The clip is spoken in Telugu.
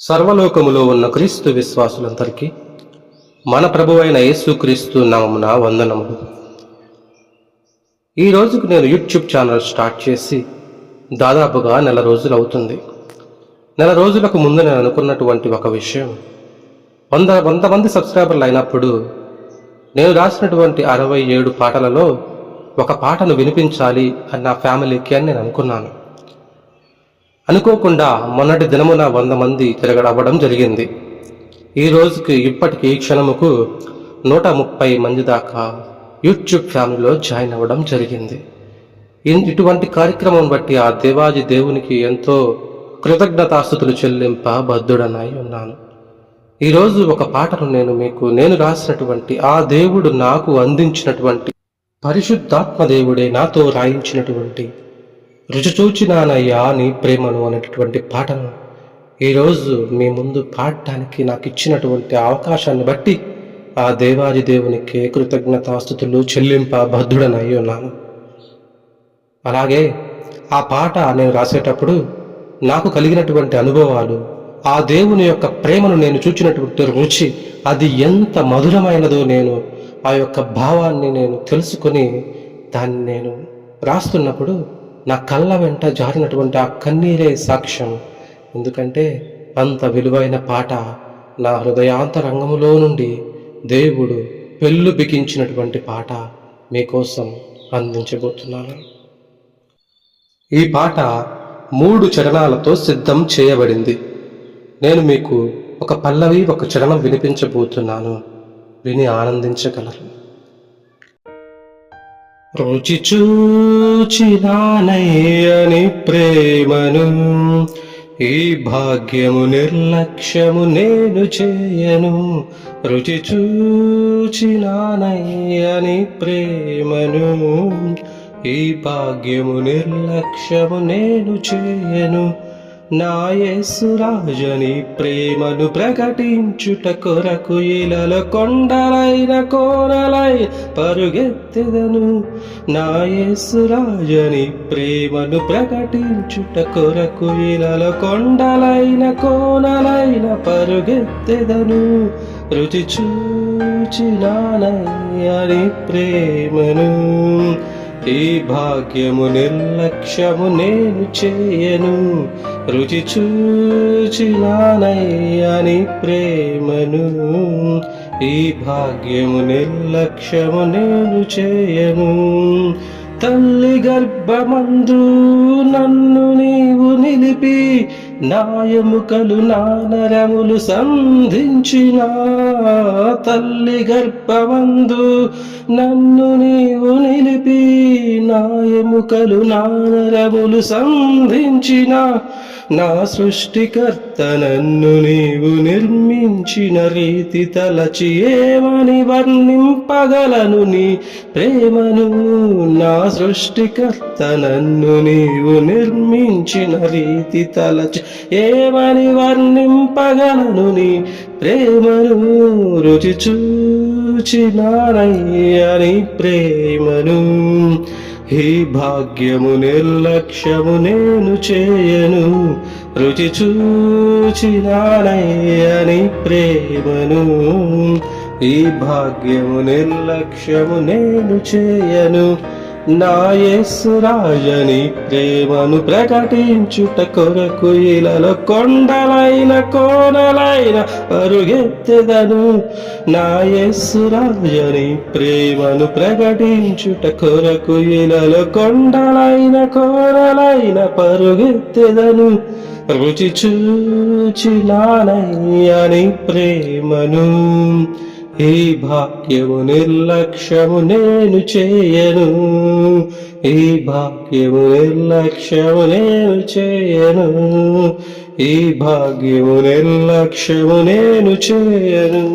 సర్వలోకములో ఉన్న క్రీస్తు విశ్వాసులందరికీ మన ప్రభువైన యేసుక్రీస్తు నామమున వందనములు. ఈ రోజుకు నేను యూట్యూబ్ ఛానల్ స్టార్ట్ చేసి దాదాపుగా నెల రోజులు అవుతుంది నెల రోజులకు ముందు నేను అనుకున్నటువంటి ఒక విషయం. వంద వంద మంది సబ్స్క్రైబర్లు అయినప్పుడు నేను రాసినటువంటి అరవై ఏడు పాటలలో ఒక పాటను వినిపించాలి అని నా ఫ్యామిలీకి అని నేను అనుకున్నాను. అనుకోకుండా మొన్నటి దినమున వంద మంది తిరగడవ్వడం జరిగింది. ఈ రోజుకి ఇప్పటికి ఈ క్షణముకు నూట ముప్పై మంది దాకా యూట్యూబ్ ఫ్యామిలీలో జాయిన్ అవ్వడం జరిగింది. ఇటువంటి కార్యక్రమం బట్టి ఆ దేవాది దేవునికి ఎంతో కృతజ్ఞతాస్థుతులు చెల్లింప బద్ధుడనై ఉన్నాను. ఈరోజు ఒక పాటను నేను మీకు నేను రాసినటువంటి ఆ దేవుడు నాకు అందించినటువంటి పరిశుద్ధాత్మ దేవుడే నాతో రాయించినటువంటి రుచి చూచినానయ్యా నీ ప్రేమను అనేటటువంటి పాటను. ఈరోజు మీ ముందు పాడటానికి నాకు ఇచ్చినటువంటి అవకాశాన్ని బట్టి ఆ దేవాది దేవునికి కృతజ్ఞతాస్థుతులు చెల్లింప బద్ధుడనై ఉన్నాను అలాగే ఆ పాట నేను రాసేటప్పుడు నాకు కలిగినటువంటి అనుభవాలు ఆ దేవుని యొక్క ప్రేమను నేను చూచినటువంటి రుచి అది ఎంత మధురమైనదో నేను ఆ యొక్క భావాన్ని నేను తెలుసుకొని దాన్ని నేను రాస్తున్నప్పుడు నా కళ్ళ వెంట జారినటువంటి ఆ కన్నీరే సాక్ష్యం. ఎందుకంటే అంత విలువైన పాట నా హృదయాంతరంగములో నుండి దేవుడు పెళ్ళు బిగించినటువంటి పాట మీకోసం అందించబోతున్నాను. ఈ పాట మూడు చరణాలతో సిద్ధం చేయబడింది. నేను మీకు ఒక పల్లవి ఒక చరణం వినిపించబోతున్నాను. విని ఆనందించగలరు. రుచి చూచినానయ్యని ప్రేమను ఈ భాగ్యము నిర్లక్ష్యము నేను చేయను. రుచి చూచినానయ్యని ప్రేమను ఈ భాగ్యము నిర్లక్ష్యము నేను చేయను. నాయేసురాజని ప్రేమను ప్రకటించుట కొరకు ఇలల కొండలైన కోరలై పరుగెత్తెదను. నాయేసురాజని ప్రేమను ప్రకటించుట కొరకు ఇలలో కొండలైన కోనలైన పరుగెత్తెదను. రుచి చూచినానయ్యని ప్రేమను ఈ భాగ్యము నిర్లక్ష్యము నేను చేయను. రుచి చూచినానయ్యని ప్రేమను. ఈ భాగ్యము నిర్లక్ష్యము నేను చేయను. తల్లి గర్భమందు నన్ను నీవు నిలిపి నాయముకలు నానరములు సంధించిన తల్లి గర్భమందు నన్ను నీవు నిలిపి నాయముకలు నానరములు సంధించిన నా సృష్టికర్త నన్ను నీవు నిర్మించిన రీతి తలచి ఏమని వర్ణింపగలను నీ ప్రేమను? నా సృష్టికర్త నన్ను నీవు నిర్మించిన రీతి తలచి ఏమని వర్ణింపగలను నీ ప్రేమను రుచి చూచినారయ్యని ప్రేమను. ఈ భాగ్యము నిర్లక్ష్యము నేను చేయను. రుచి చూచినారయ్యని ప్రేమను. ఈ భాగ్యము నిర్లక్ష్యము నేను చేయను. నా యేసురాజని ప్రేమను ప్రకటించుట కొరకు ఇలలో కొండలైన కోనలైన అరుగెత్తెదను. నా యేసురాజని ప్రేమను ప్రకటించుట కొరకు ఇలలో కొండలైన కోనలైన పరుగెత్తెదను. రుచి చూచినానయ్యని ప్రేమను ఈ భాగ్యము నిర్లక్ష్యము నేను చేయను. ఈ భాగ్యము నిర్లక్ష్యము నేను చేయను. ఈ భాగ్యము నిర్లక్ష్యము నేను చేయను.